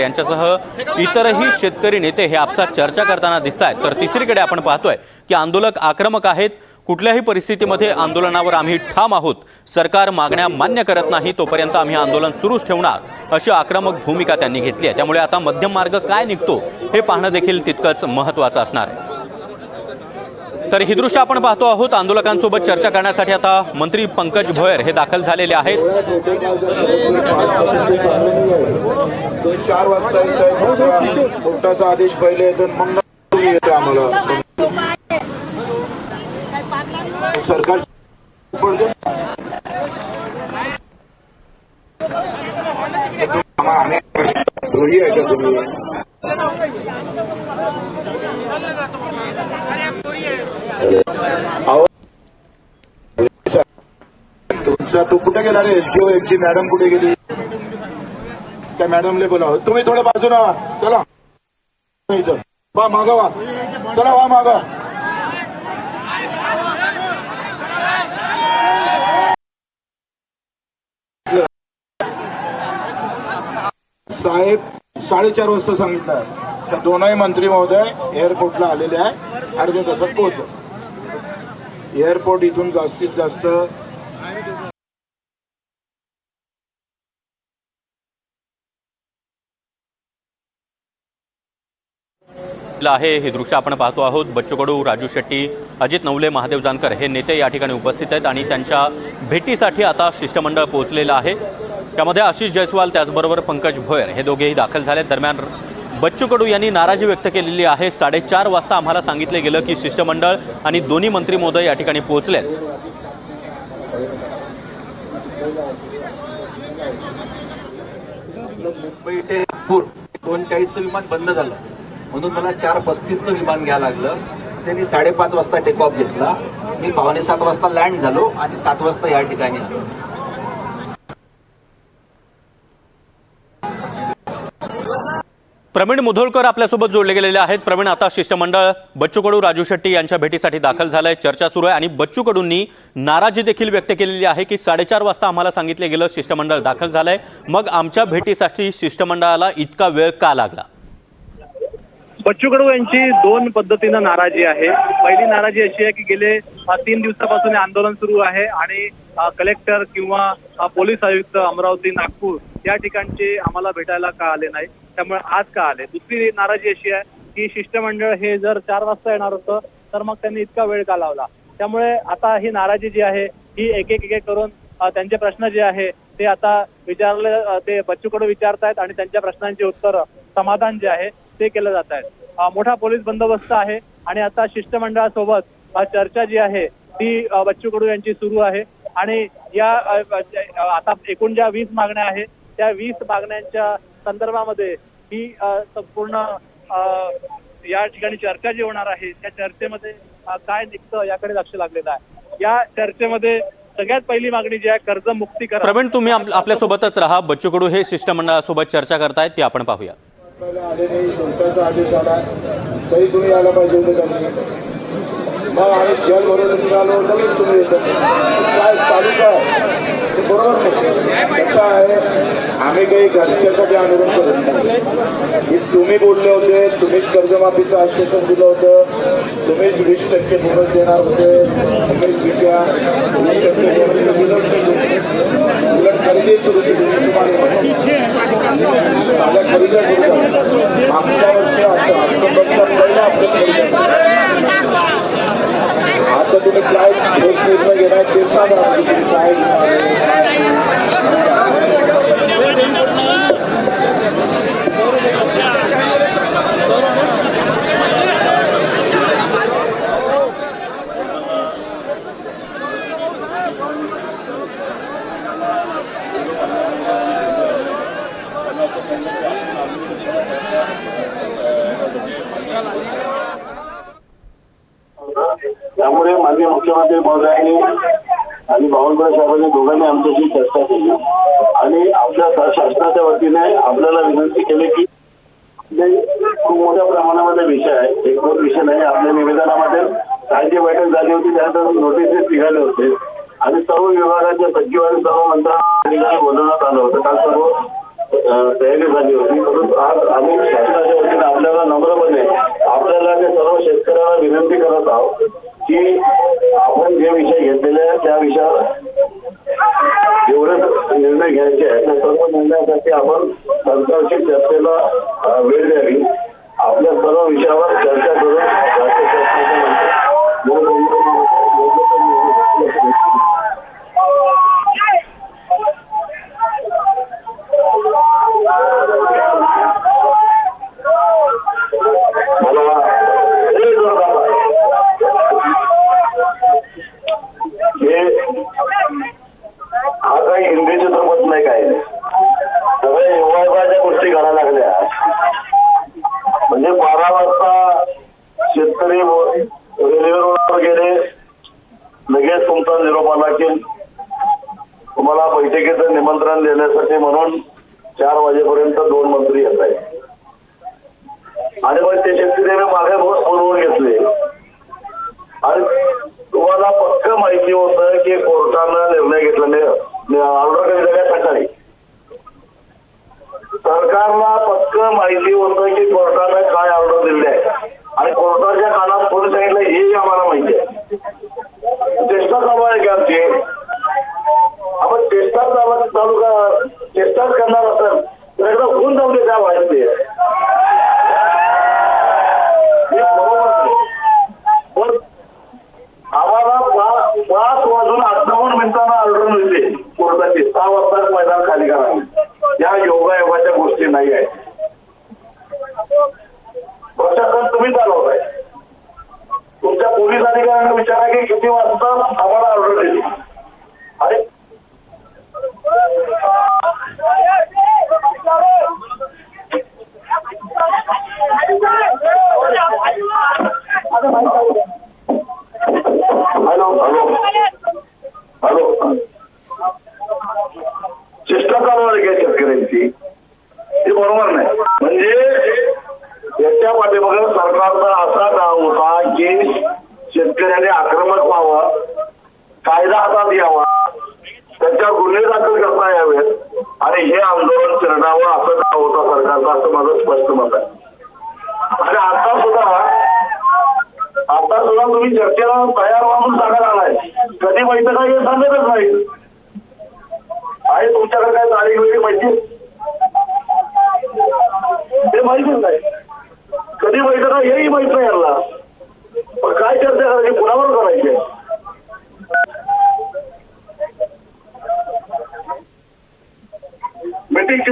यांच्यासह इतरही शेतकरी नेते हे आपसात चर्चा करताना दिसत आहेत तर तिसरीकडे आपण पाहतोय की आंदोलक आक्रमक आहेत. कुठल्याही परिस्थितीमध्ये आंदोलनावर आम्ही ठाम आहोत. सरकार मागण्या मान्य करत नाही तोपर्यंत आम्ही आंदोलन सुरूच ठेवणार अशी आक्रमक भूमिका त्यांनी घेतली आहे. त्यामुळे आता मध्यम मार्ग काय निघतो हे पाहणं देखील तितकंच महत्त्वाचं असणार आहे. तर ही दृश्य आपण पाहतो आहोत. आंदोलकांसोबत चर्चा करण्यासाठी आता मंत्री पंकज भोयर हे दाखल झालेले आहेत. तो चार वाजता येत आदेश पहिले येतो आम्हाला सरकार तुम्ही तुमचा तो कुठे गेला रे? एसडीओ एकची मॅडम कुठे गेली? त्या मॅडमले बोलाव. तुम्ही थोडं बाजूला चला. इथं. वा मागवा चला वा मागा. साहेब साडेचार वाजता सांगितलं दोनही मंत्री महोदय एअरपोर्टला आलेले आहे अर्ध्या तासात पोहोच एअरपोर्ट इथून जास्तीत जास्त ला आहे हे दृश्य आपण पाहतो आहोत. बच्चू कडू राजू शेट्टी अजित नवले महादेव जानकर हे नेते या ठिकाणी उपस्थित आहेत आणि त्यांच्या भेटीसाठी आता शिष्टमंडळ पोहोचलेलं आहे. त्यामध्ये आशिष जयस्वाल त्याचबरोबर पंकज भोयर हे दोघेही दाखल झाले. दरम्यान बच्चू कडू यांनी नाराजी व्यक्त केलेली आहे. साडेचार वाजता आम्हाला सांगितले गेलं की शिष्टमंडळ आणि दोन्ही मंत्री महोदय या ठिकाणी पोहोचलेत. मुंबई ते नागपूर एकोणचाळीसचं विमान बंद झालं. म्हणून मला चार पस्तीसचं विमान घ्यायला लागलं. त्यांनी साडेपाच वाजता टेक ऑफ घेतला. मी पावणे सात वाजता लँड झालो आणि सात वाजता या ठिकाणी आलो. प्रवीण मुधोळकर आपल्यासोबत जोडले गेलेले आहेत. प्रवीण आता शिष्टमंडळ बच्चू कडू राजू शेट्टी यांच्या भेटीसाठी दाखल झालंय. चर्चा सुरू आहे आणि बच्चू कडूंनी नाराजी देखील व्यक्त केलेली आहे की साडेचार वाजता आम्हाला सांगितले गेलं शिष्टमंडळ दाखल झालंय. मग आमच्या भेटीसाठी शिष्टमंडळाला इतका वेळ का लागला? बच्चू कडू यांची दोन पद्धतीनं नाराजी आहे. पहिली नाराजी अशी आहे की गेले तीन दिवसापासून हे आंदोलन सुरू आहे आणि कलेक्टर किंवा पोलीस आयुक्त अमरावती नागपूर या ठिकाणचे आम्हाला भेटायला का आले नाही त्यामुळे आज का आले? दुसरी नाराजी अशी आहे की शिष्टमंडळ हे जर चार वाजता येणार होतं तर मग त्यांनी इतका वेळ का लावला? त्यामुळे आता ही नाराजी जी आहे ही एक एक एक करून त्यांचे प्रश्न जे आहे ते आता विचारले ते बच्चूकडे विचारतायत आणि त्यांच्या प्रश्नांची उत्तर समाधान जे आहे ते केलं जात आहे. मोठा पोलीस बंदोबस्त आहे आणि आता शिष्टमंडळासोबत चर्चा जी आहे ती बच्चू कडू यांची सुरू आहे. आणि या आता एकूण ज्या वीस मागण्या आहेत त्या वीस मागण्यांच्या संदर्भामध्ये ही संपूर्ण या ठिकाणी चर्चा जी होणार आहे त्या चर्चेमध्ये काय निघतं याकडे लक्ष लागलेलं आहे. या चर्चेमध्ये सगळ्यात पहिली मागणी जी आहे कर्जमुक्ती करा. प्रवीण तुम्ही आपल्या आपल्यासोबतच राहा. बच्चू कडू हे शिष्टमंडळासोबत चर्चा करतायत ती आपण पाहूया आले नाही कोर्टाचा आदेश आला. तरी तुम्ही यायला पाहिजे होते त्यांनी? मग आम्ही जल भरून निघालो लगेच तुम्ही येतो काय चालू काय ते बरोबर नाही. कसं आहे? आम्ही काही घरच्यासाठी आंदोलन करत नाही. तुम्ही बोलले होते तुम्हीच कर्जमाफीचं आश्वासन दिलं होतं. तुम्हीच वीस टक्के बोनस देणार होते. तुम्हीच विचार वीस टक्के बोनस दिलंच नाही तुम्ही. उलट खरेदी सुरू केली तुम्हाला माझ्या खरेदी सुरू झाल्या. मागच्या वर्षी आता ऑक्टोबरच्या पहिला आपल्या खरेदी आता तुम्ही काय ठोस निर्णय घेणार ते सांगा म्हणजे तुम्ही काय घेणार? त्यामुळे माननीय मुख्यमंत्री महोदयांनी आणि बावनकुळे साहेबांनी दोघांनी आमच्याशी चर्चा केली आणि आपल्या सा- शासनाच्या वतीने आपल्याला विनंती केली की खूप मोठ्या प्रमाणामध्ये विषय आहे. एक दोन विषय नाही आपल्या निवेदनामध्ये काय जी बैठक झाली होती त्यानंतर नोटिसेस निघाले होते. आणि सर्व विभागाच्या सचिव आणि सर्व मंत्र्यांना बोलवण्यात आलं होतं. काल सर्व तयारी झाली होती. परंतु आज आम्ही शासनाच्या वतीने आपल्याला नम्रपणे आपल्याला ते सर्व शेतकऱ्याला विनंती करत आहोत की आपण जे विषय घेतलेले आहे त्या विषयावर जेवढे निर्णय घ्यायचे आहे त्या सर्व निर्णयासाठी आपण सरकारशी चर्चेला वेळ द्यावी. आपल्या सर्व विषयावर चर्चा करून राज्य शासनाच्या 干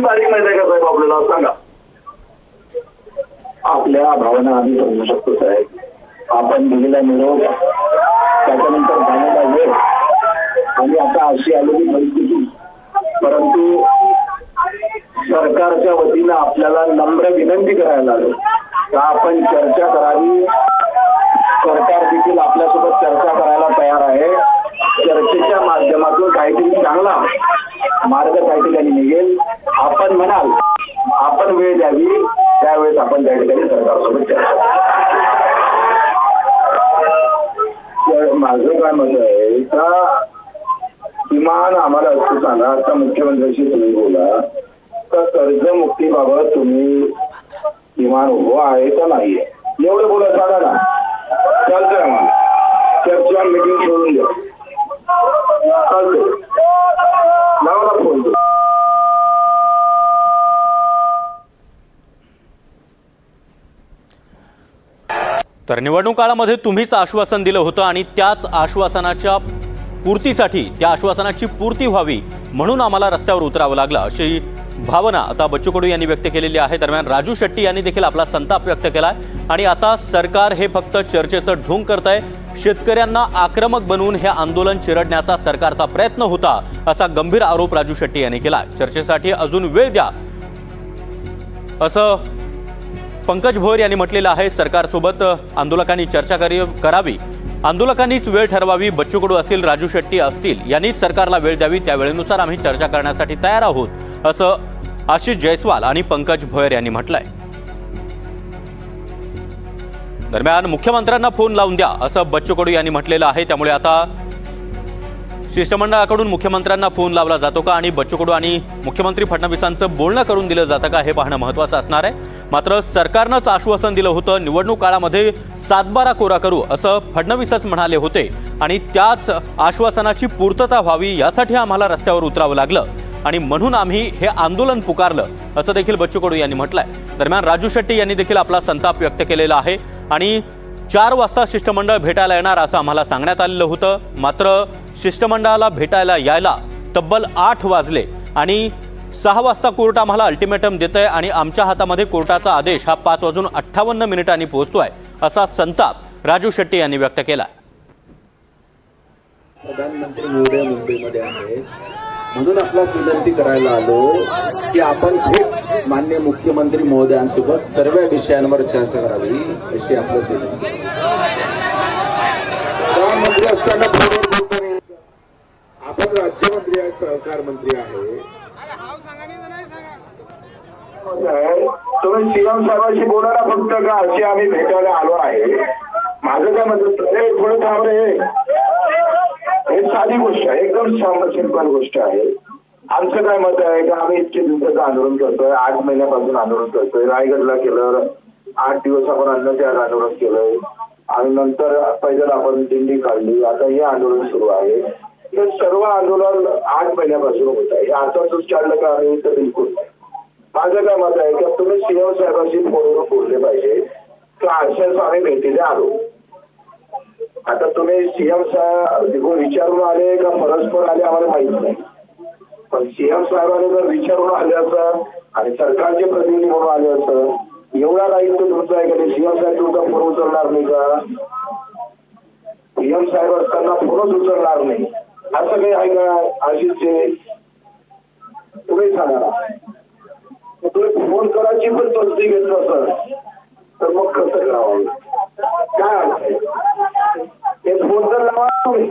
तारीख माहिती आहे का साहेब आपल्याला? सांगा. आपल्या भावना आम्ही समजू शकतो साहेब. आपण दिलेला निरोप त्याच्यानंतर झालेला वेळ. आणि आता अशी आलेली परिस्थिती. परंतु सरकारच्या वतीनं आपल्याला नम्र विनंती करायला लागेल. का आपण चर्चा करावी? सरकार देखील आपल्यासोबत चर्चा करायला तयार आहे. चर्चेच्या माध्यमातून काहीतरी चांगला मार्ग त्या ठिकाणी निघेल. आपण म्हणाल आपण वेळ द्यावी त्यावेळेस आपण त्या ठिकाणी सरकारसोबत चर्चा माझं काय मत आहे का किमान आम्हाला असं सांगा आता मुख्यमंत्र्यांशी तुम्ही बोला तर कर्जमुक्तीबाबत तुम्ही किमान उभं आहे का नाहीये? एवढं बोला सांगा ना. चालतंय आम्हाला. चर्चा मिटिंग सोडून द्या. चालतंय. लावा फोन तर निवडणूक काळामध्ये तुम्हीच आश्वासन दिलं होतं आणि त्याच आश्वासनाच्या पूर्तीसाठी त्या आश्वासनाची पूर्ती व्हावी म्हणून आम्हाला रस्त्यावर उतरावं लागलं अशी भावना आता बच्चू कडू यांनी व्यक्त केलेली आहे. दरम्यान राजू शेट्टी यांनी देखील आपला संताप व्यक्त केलाय. आणि आता सरकार हे फक्त चर्चेचं ढोंग करत आहे शेतकऱ्यांना आक्रमक बनवून हे आंदोलन चिरडण्याचा सरकारचा प्रयत्न होता असा गंभीर आरोप राजू शेट्टी यांनी केला चर्चेसाठी अजून वेळ द्या. असं पंकज भोयर यांनी म्हटलेलं आहे सरकारसोबत आंदोलकांनी चर्चा करी करावी. आंदोलकांनीच वेळ ठरवावी बच्चू कडू असतील राजू शेट्टी असतील यांनीच सरकारला वेळ द्यावी त्या वेळेनुसार आम्ही चर्चा करण्यासाठी तयार आहोत. असं आशिष जयस्वाल आणि पंकज भोयर यांनी म्हटलंय. दरम्यान मुख्यमंत्र्यांना फोन लावून द्या असं बच्चू कडू यांनी म्हटलेलं आहे. त्यामुळे आता शिष्टमंडळाकडून मुख्यमंत्र्यांना फोन लावला जातो का आणि बच्चू कडू आणि मुख्यमंत्री फडणवीसांचं बोलणं करून दिलं जातं का हे पाहणं महत्त्वाचं असणार आहे. मात्र सरकारनंच आश्वासन दिलं होतं निवडणूक काळामध्ये सातबारा कोरा करू असं फडणवीसच म्हणाले होते. आणि त्याच आश्वासनाची पूर्तता व्हावी यासाठी आम्हाला रस्त्यावर उतरावं लागलं. आणि म्हणून आम्ही हे आंदोलन पुकारलं असं देखील बच्चू कडू यांनी म्हटलंय. दरम्यान राजू शेट्टी यांनी देखील आपला संताप व्यक्त केलेला आहे आणि चार वाजता शिष्टमंडळ भेटायला येणार असं आम्हाला सांगण्यात आलेलं होतं. मात्र शिष्टमंडळाला भेटायला यायला तब्बल आठ वाजले आणि सहा वाजता कोर्ट आम्हाला अल्टिमेटम देत आहे आणि आमच्या हातामध्ये कोर्टाचा आदेश हा पाच वाजून अठ्ठावन्न मिनिटांनी पोहोचतो आहे असा संताप राजू शेट्टी यांनी व्यक्त केला प्रधानमंत्री महोदय मुंबईमध्ये आहे. म्हणून आपल्यास विनंती करायला आलो की आपण थेट मान्य मुख्यमंत्री महोदयांसोबत सर्व विषयांवर चर्चा करावी अशी आपल्यास विनंती. प्रधानमंत्री असताना. आपण राज्यमंत्री आहे सहकार मंत्री आहे. तुम्ही सीएम साहेबांशी बोला ना फक्त का? अशी आम्ही भेटायला आलो आहे. माझं काय म्हणतो थोडं थांब रे. हे साधी गोष्ट आहे. एकदम सिंपल गोष्ट आहे. आमचं काय मत आहे का आम्ही इतके दिवसाचं आंदोलन करतोय. आठ महिन्यापासून आंदोलन करतोय. रायगडला केलं आठ दिवस आपण अन्नत्याग आंदोलन केलंय. आणि नंतर पैदल आपण दिंडी काढली. आता हे आंदोलन सुरू आहे. हे सर्व आंदोलन आठ महिन्यापासून होत आहे. आता चाललं का आम्ही तर बिलकुल माझं काय मत आहे की तुम्ही सीएम साहेबांशी फोनवर बोलले पाहिजे. की अशाच आम्ही भेटीला आलो? आता तुम्ही सीएम साहेब विचारून आले का परस्पर आले आम्हाला माहीत नाही. पण सीएम साहेबांनी जर विचारून आले असं आणि सरकारचे प्रतिनिधी म्हणून आले असं एवढा दायित्व तुमचा आहे का? सीएम साहेब तुमचा फोन उचलणार नाही का? सीएम साहेब असताना फोनच उचलणार नाही. असं काही आहे का आशिषचे तुम्ही सांगा. तुम्ही फोन करायची पण तस्ती घेतलं असं तर मग कसं करावं? काय अर्थ फोन तर लावा तुम्ही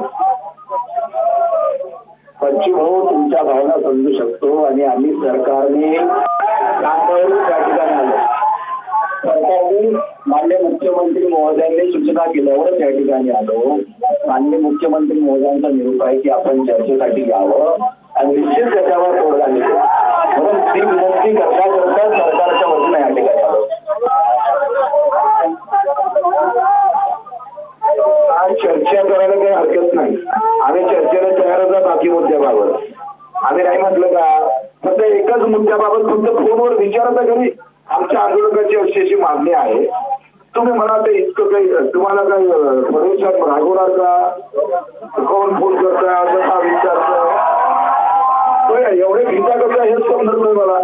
पंचू भाऊ तुमच्या भावना समजू शकतो आणि आम्ही सरकारने त्या ठिकाणी आलो सरकारने मान्य मुख्यमंत्री महोदयांनी सूचना केल्यावर त्या ठिकाणी आलो मान्य मुख्यमंत्री महोदयांचा निरोप आहे की आपण चर्चेसाठी यावं आणि निश्चित त्याच्यावर तोडगा निघेल म्हणून ती विनंती करता करता सरकारच्या आलो आज चर्चा करायला काही हरकत नाही. आम्ही चर्चेला तयारच बाकी मुद्द्याबाबत. आम्ही नाही म्हटलं का? फक्त एकाच मुद्द्याबाबत फक्त फोनवर विचारता घरी. आमच्या आंदोलकाची अशी अशी मागणी आहे. तुम्ही म्हणा ते इतकं काही तुम्हाला काही भविष्यात रागवणार का? कोण फोन करता कसा विचारता एवढे भीता करता हेच समजत नाही मला.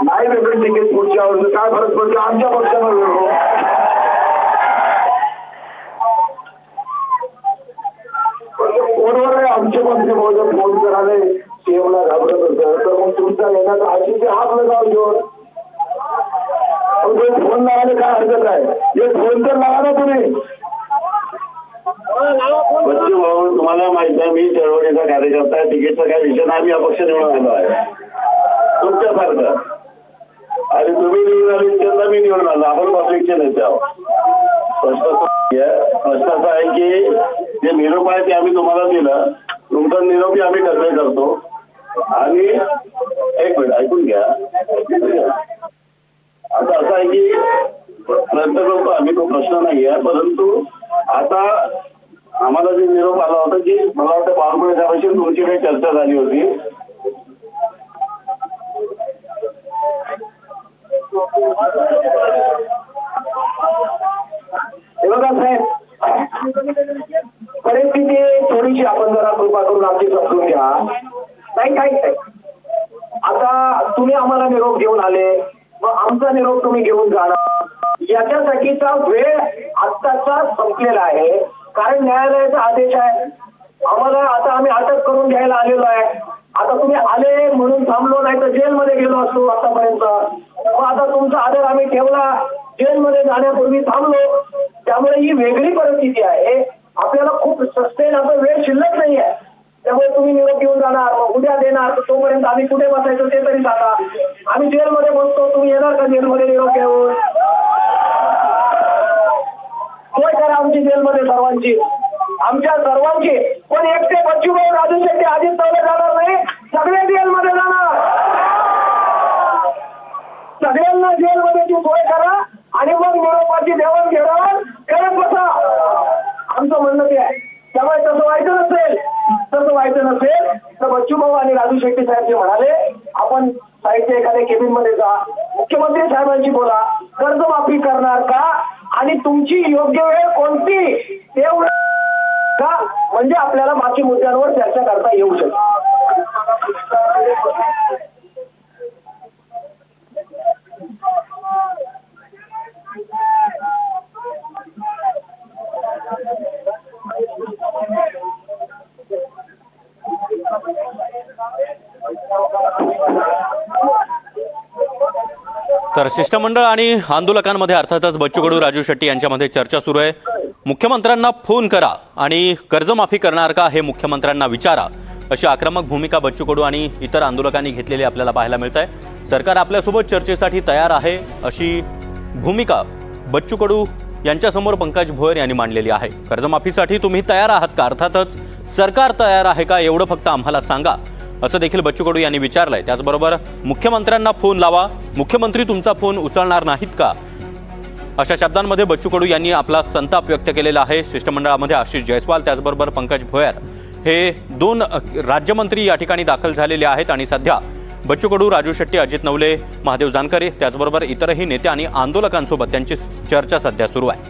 नाही वेगळं तिकीट पुढच्या वर्षी. काय फरक पडतो? आमच्या पक्षानं वेगळं हो. फोनवर आमचे मंत्री महोदय फोन करायला सीएमला घाबरत होतं तर मग तुमचा येण्याचा आशिषे हात लगाव घेऊन फोन लावायला काय हरकत आहे? हे फोन तर लावा ना तुम्ही. बच्चू भाऊ तुम्हाला माहीत आहे मी चळवळीचा कार्यकर्ता आहे. तिकीटचा काय विषय नाही मी अपक्ष निवडून आलो आहे. तुमच्यासारखं. आणि तुम्ही निवडून आले त्यांना मी निवडून आलो. आपण पब्लिकचे नेते आहोत प्रश्न प्रश्न असा आहे की जे निरोप आहे ते आम्ही तुम्हाला दिलं. तुमचा निरोपी आम्ही टर्वे करतो? आणि एक मिनिट ऐकून घ्या. आता असं आहे की प्रयत्न करतो आम्ही तो प्रश्न नाही आहे परंतु आता आम्हाला जे निरोप आला होता की मला वाटतं बावनकुळे साहेबांशी तुमची काही चर्चा झाली होती. हे बघा साहेब परिस्थिती थोडीशी आपण जरा कृपा करून आमची समजून घ्या. नाही काहीच नाही. आता तुम्ही आम्हाला निरोप घेऊन आले मग आमचा निरोप तुम्ही घेऊन जाणार. याच्यासाठीचा वेळ आत्ताचा संपलेला आहे. कारण न्यायालयाचा आदेश आहे. आम्हाला आता आम्ही अटक करून घ्यायला आलेलो आहे. आता तुम्ही आले म्हणून थांबलो नाही तर जेलमध्ये गेलो असतो आतापर्यंत. आता तुमचा आदर आम्ही ठेवला. जेलमध्ये जाण्यापूर्वी थांबलो. त्यामुळे ही वेगळी परिस्थिती आहे. आपल्याला खूप सस्टेन असं वेळ शिल्लक नाही आहे. त्यामुळे तुम्ही निरोप घेऊन जाणार उद्या देणार. तोपर्यंत आम्ही कुठे बसायचं ते तरी सांगा. आम्ही जेलमध्ये बसतो. तुम्ही येणार का जेलमध्ये निरोप घेऊन? सोय करा आमची जेलमध्ये सर्वांची. आमच्या सर्वांची. पण एकटे बच्चूभाऊ राजू शेट्टी आधीच पवार जाणार नाही सगळे जेलमध्ये जाणार सगळ्यांना जेलमध्ये ती सोय करा आणि मग निरोपाची देवण घेवाण करत बसा आमचं म्हणणं ते आहे त्यामुळे तसं व्हायचं नसेल तसं व्हायचं नसेल तर बच्चूभाऊ आणि राजू शेट्टी साहेब जे म्हणाले आपण साईडच्या एखाद्या केबिनमध्ये जा मुख्यमंत्री साहेबांशी बोला कर्जमाफी करणार का आणि तुमची योग्य वेळ कोणती तेवढं का म्हणजे आपल्याला बाकी मुद्द्यांवर चर्चा करता येऊ शकते तर शिष्टमंडळ आणि आंदोलकांमध्ये अर्थातच बच्चू कडू राजू शेट्टी यांच्यामध्ये चर्चा सुरू आहे. मुख्यमंत्र्यांना फोन करा आणि कर्जमाफी करणार का हे मुख्यमंत्र्यांना विचारा अशी आक्रमक भूमिका बच्चू कडू आणि इतर आंदोलकांनी घेतलेली आपल्याला पाहायला मिळत आहे सरकार आपल्यासोबत चर्चेसाठी तयार आहे अशी भूमिका बच्चू कडू यांच्यासमोर पंकज भोयर यांनी मांडलेली आहे. कर्जमाफीसाठी तुम्ही तयार आहात का? अर्थातच सरकार तयार आहे का? एवढं फक्त आम्हाला सांगा. असं देखील बच्चू कडू यांनी विचारलंय. त्याचबरोबर मुख्यमंत्र्यांना फोन लावा. मुख्यमंत्री तुमचा फोन उचलणार नाहीत का? अशा शब्दांमध्ये बच्चू कडू यांनी आपला संताप व्यक्त केलेला आहे. शिष्टमंडळामध्ये आशिष जयस्वाल त्याचबरोबर पंकज भोयर हे दोन राज्यमंत्री या ठिकाणी दाखल झालेले आहेत आणि सध्या बच्चू कडू राजू शेट्टी अजित नवले महादेव जानकर त्याचबरोबर इतरही नेते आणि आंदोलकांसोबत त्यांची चर्चा सध्या सुरू आहे.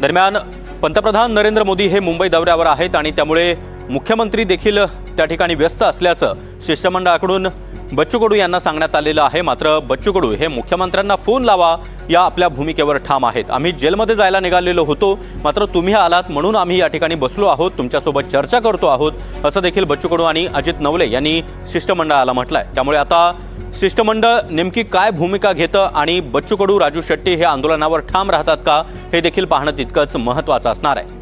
दरम्यान पंतप्रधान नरेंद्र मोदी हे मुंबई दौऱ्यावर आहेत आणि त्यामुळे मुख्यमंत्री देखील त्या ठिकाणी व्यस्त असल्याचं शिष्टमंडळाकडून बच्चू कडू यांना सांगण्यात आलेलं आहे. मात्र बच्चू कडू हे मुख्यमंत्र्यांना फोन लावा या आपल्या भूमिकेवर ठाम आहेत. आम्ही जेलमध्ये जायला निघालेलो होतो. मात्र तुम्ही आलात म्हणून आम्ही या ठिकाणी बसलो आहोत. तुमच्यासोबत चर्चा करतो आहोत. असं देखील बच्चू कडू आणि अजित नवले यांनी शिष्टमंडळाला म्हटलंय. त्यामुळे आता शिष्टमंडळ नेमकी काय भूमिका घेतं आणि बच्चू कडू राजू शेट्टी हे आंदोलनावर ठाम राहतात का? हे देखील पाहणं तितकंच महत्त्वाचं असणार आहे.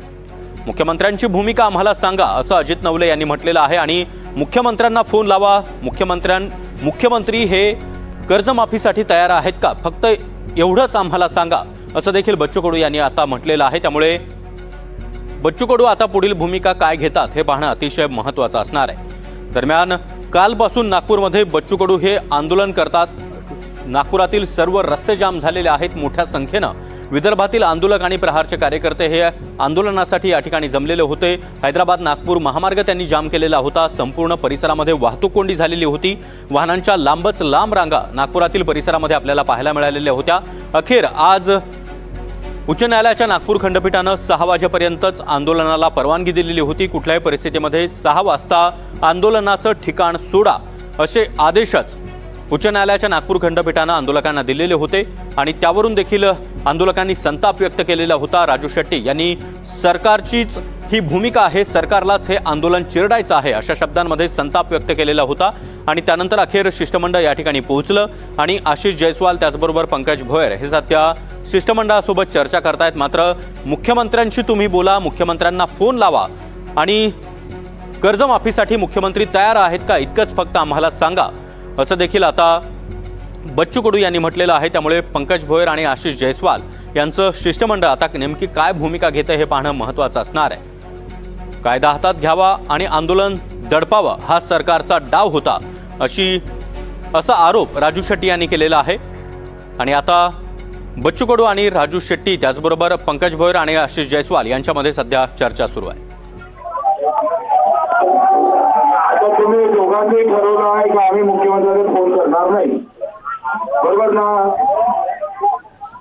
मुख्यमंत्र्यांची भूमिका आम्हाला सांगा असं अजित नवले यांनी म्हटलेलं आहे. आणि मुख्यमंत्र्यांना फोन लावा. मुख्यमंत्र्यां मुख्यमंत्री हे कर्जमाफीसाठी तयार आहेत का? फक्त एवढंच आम्हाला सांगा. असं देखील बच्चू कडू यांनी आता म्हटलेलं आहे. त्यामुळे बच्चू कडू आता पुढील भूमिका काय घेतात हे पाहणं अतिशय महत्त्वाचं असणार आहे. दरम्यान कालपासून नागपूरमध्ये बच्चू कडू हे आंदोलन करतात. नागपुरातील सर्व रस्ते जाम झालेले आहेत मोठ्या संख्येनं. विदर्भातील आंदोलक आणि प्रहारचे कार्यकर्ते हे आंदोलनासाठी या ठिकाणी जमलेले होते. हैदराबाद नागपूर महामार्ग त्यांनी जाम केलेला होता. संपूर्ण परिसरामध्ये वाहतूक कोंडी झालेली होती. वाहनांच्या लांबच लांब रांगा नागपुरातील परिसरामध्ये आपल्याला पाहायला मिळालेल्या होत्या. अखेर आज उच्च न्यायालयाच्या नागपूर खंडपीठानं सहा वाजेपर्यंतच आंदोलनाला परवानगी दिलेली होती. कुठल्याही परिस्थितीमध्ये सहा वाजता आंदोलनाचं ठिकाण सोडा असे आदेशच उच्च न्यायालयाच्या नागपूर खंडपीठानं आंदोलकांना दिलेले होते आणि त्यावरून देखील आंदोलकांनी संताप व्यक्त केलेला होता. राजू शेट्टी यांनी सरकारचीच ही भूमिका आहे सरकारलाच हे आंदोलन चिरडायचं आहे अशा शब्दांमध्ये संताप व्यक्त केलेला होता आणि त्यानंतर अखेर शिष्टमंडळ या ठिकाणी पोहोचलं आणि आशिष जयस्वाल त्याचबरोबर पंकज भोयर हे सध्या शिष्टमंडळासोबत चर्चा करतायत. मात्र मुख्यमंत्र्यांशी तुम्ही बोला मुख्यमंत्र्यांना फोन लावा आणि कर्जमाफीसाठी मुख्यमंत्री तयार आहेत का इतकंच फक्त आम्हाला सांगा. असं देखील आता बच्चू कडू यांनी म्हटलेलं आहे. त्यामुळे पंकज भोयर आणि आशिष जयस्वाल यांचं शिष्टमंडळ आता नेमकी काय भूमिका घेतं हे पाहणं महत्त्वाचं असणार आहे. कायदा हातात घ्यावा आणि आंदोलन दडपावं हा सरकारचा डाव होता अशी असा आरोप राजू शेट्टी यांनी केलेला आहे. आणि आता बच्चू कडू आणि राजू शेट्टी त्याचबरोबर पंकज भोयर आणि आशिष जयस्वाल यांच्यामध्ये सध्या चर्चा सुरू आहे. सर्वांनी ठरवलं आहे की आम्ही मुख्यमंत्र्यांना फोन करणार नाही. बरोबर ना?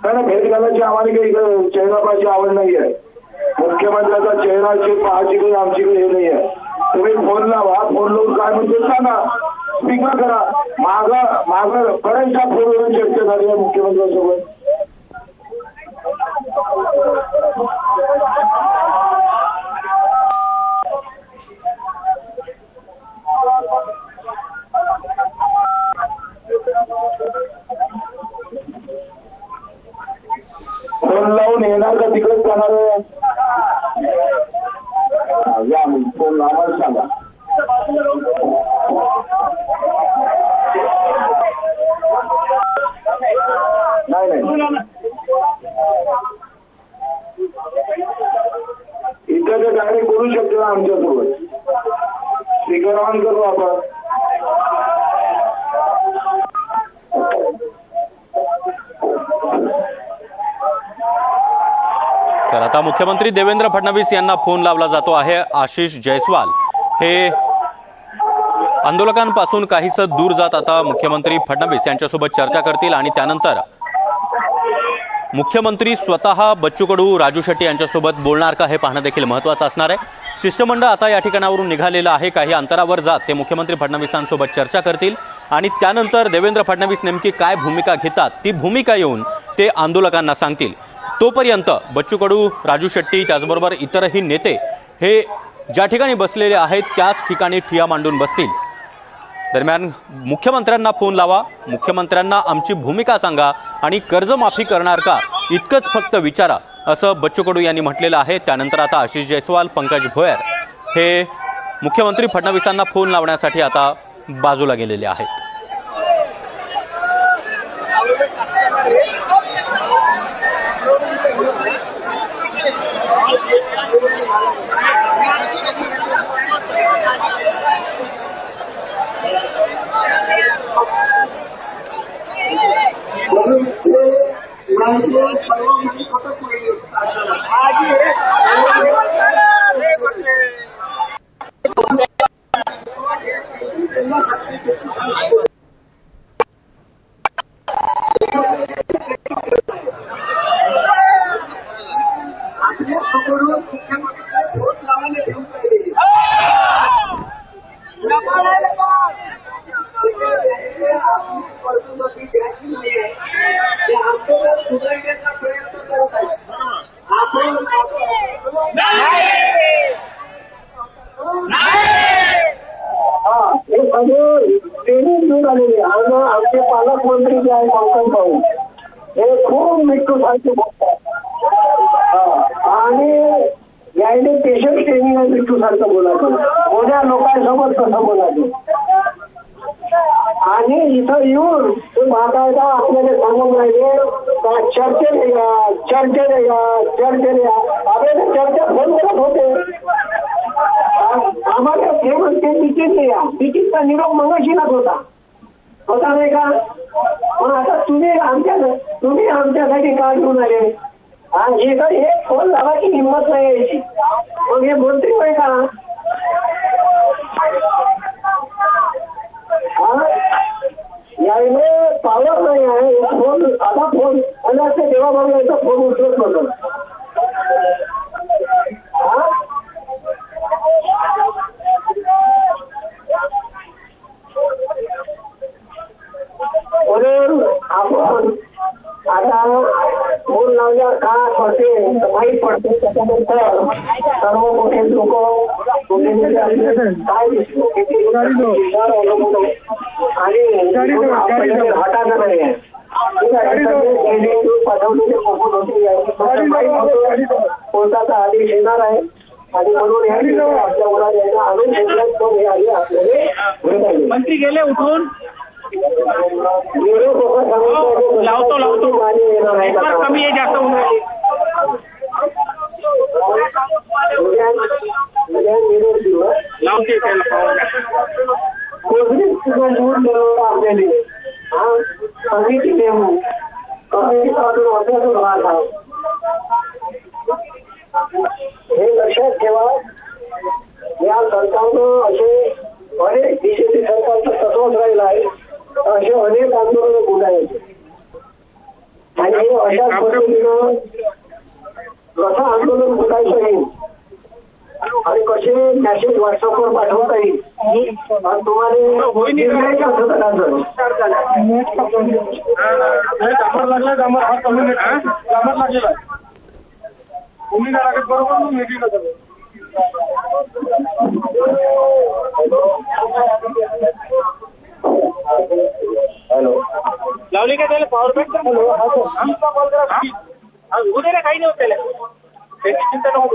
कारण भेट घालायची आम्हाला काही इथं चेहरा पाहायची आवड नाही आहे मुख्यमंत्र्याचा चेहरा पाहायची काही आमची काही हे नाही आहे तुम्ही फोन लावा फोन लावून काय म्हणजे सांगा. स्पीकर करा. माग माग बऱ्याचशा फोनवरून चर्चा झाली आहे मुख्यमंत्र्यांसोबत. फोन लावून येणार का तिकडेच जाणार आहे? या फोन आम्हाला सांगा. नाही नाही. इथं ते डायरेक्ट शकते शकतो आमच्या थ्रू मुख्यमंत्री देवेंद्र फडणवीस यांना फोन लावला जातो आहे आशिष जयस्वाल. हे आंदोलकांपासून काहीसं दूर जात आता मुख्यमंत्री फडणवीस यांच्यासोबत चर्चा करतील आणि त्यानंतर मुख्यमंत्री स्वतः बच्चू कडू राजू शेट्टी यांच्यासोबत बोलणार का हे पाहणं देखील महत्त्वाचं असणार आहे. शिष्टमंडळ आता या ठिकाणावरून निघालेलं आहे. काही अंतरावर जात ते मुख्यमंत्री फडणवीसांसोबत चर्चा करतील. आणि त्यानंतर देवेंद्र फडणवीस नेमकी काय भूमिका घेतात ती भूमिका येऊन ते आंदोलकांना सांगतील. तोपर्यंत बच्चू कडू राजू शेट्टी त्याचबरोबर इतरही नेते हे ज्या ठिकाणी बसलेले आहेत त्याच ठिकाणी ठिया मांडून बसतील. दरम्यान मुख्यमंत्र्यांना फोन लावा मुख्यमंत्र्यांना आमची भूमिका सांगा आणि कर्जमाफी करणार का इतकंच फक्त विचारा असं बच्चू कडू यांनी म्हटलेलं आहे. त्यानंतर आता आशिष जयस्वाल पंकज भोयर हे मुख्यमंत्री फडणवीसांना फोन लावण्यासाठी आता बाजूला गेलेले आहेत. हे मंत्री जे आहे पंकज भाऊ. हे खूप मिठू सारखे बोलतात आणि यायने पेशंट ट्रेनिंग आहे मिठू सारखं बोलायचं. मोठ्या लोकांसोबत कसं बोलायचं. आणि इथं येऊन ते बाकायदा आपल्याला सांगून राहिले का चर्चेत या चर्चेत या चर्चे या. आपल्याला चर्चा फोन करत होते. आम्हाला फेमस ते तिकीट या तिकीटचा निरोप मंगळशिलाच होता. होता नाही का? पण आता तुम्ही आमच्या तुम्ही आमच्यासाठी का घेऊन आले? आणि हे काही एक फोन लावायची हिंमत नाही यायची. मग हे मंत्री होय का? यायला पावर नाही आहे. फोन आता फोन. आणि असं देवा याचा फोन उचलत नव्हतं हा? म्हणून आपण आता फोन लावल्या का पडते माहीत पडते त्याच्यानंतर सर्व मोठे लोक मोठे मोठे असले काय दिसतो किती हुशार अवलंबून आहे. आणि आपल्याकडे हटायचं नाही आहे. ठीक आहे, सगळे गेले, पाठवलेले फोटो होते याची माहीत होतं कोर्टाचा आदेश येणार आहे आणि म्हणून या ठिकाणी आपल्या मुलाला यायला आणून घेतल्यात तो हे आले आपल्याला भेटायला. मंत्री गेले उठून लावतो लावतो कमी आहे जास्त होऊन राहिले. लावते त्याला पाहून घ्या. हे लक्षात ठेवा या सरकारनं असे अनेक बीजेपी सरकारचं तत्वच राहिलं आहे असे अनेक आंदोलन कुठे आहेत आणि हे अशाच पद्धतीनं कसं आंदोलन कुठायचं येईल आणि कसे मॅसेज व्हॉट्सअपवर पाठवता येईल आणि तुम्हाला निर्णय कसं करायचं डांबर लागला डांबर हा कमी नाही हा? डांबर लागलेला आहे. तुम्ही नाही लागत बरोबर मग मिटिंग करतो हॅलो लावली का त्याला पॉवर बँक तर हॅलो उद्या रे काही नाही होत त्याला त्याची चिंता नको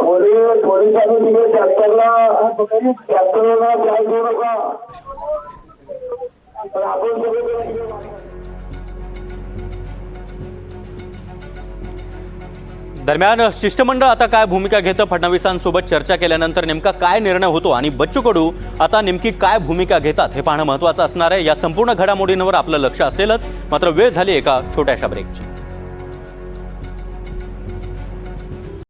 थोडी दरम्यान शिष्टमंडळ आता काय भूमिका घेतं फडणवीसांसोबत चर्चा केल्यानंतर नेमका काय निर्णय होतो आणि बच्चू कडू आता नेमकी काय भूमिका घेतात हे पाहणं महत्त्वाचं असणार आहे. या संपूर्ण घडामोडींवर आपलं लक्ष असेलच. मात्र वेळ झाली एका छोट्याशा ब्रेकची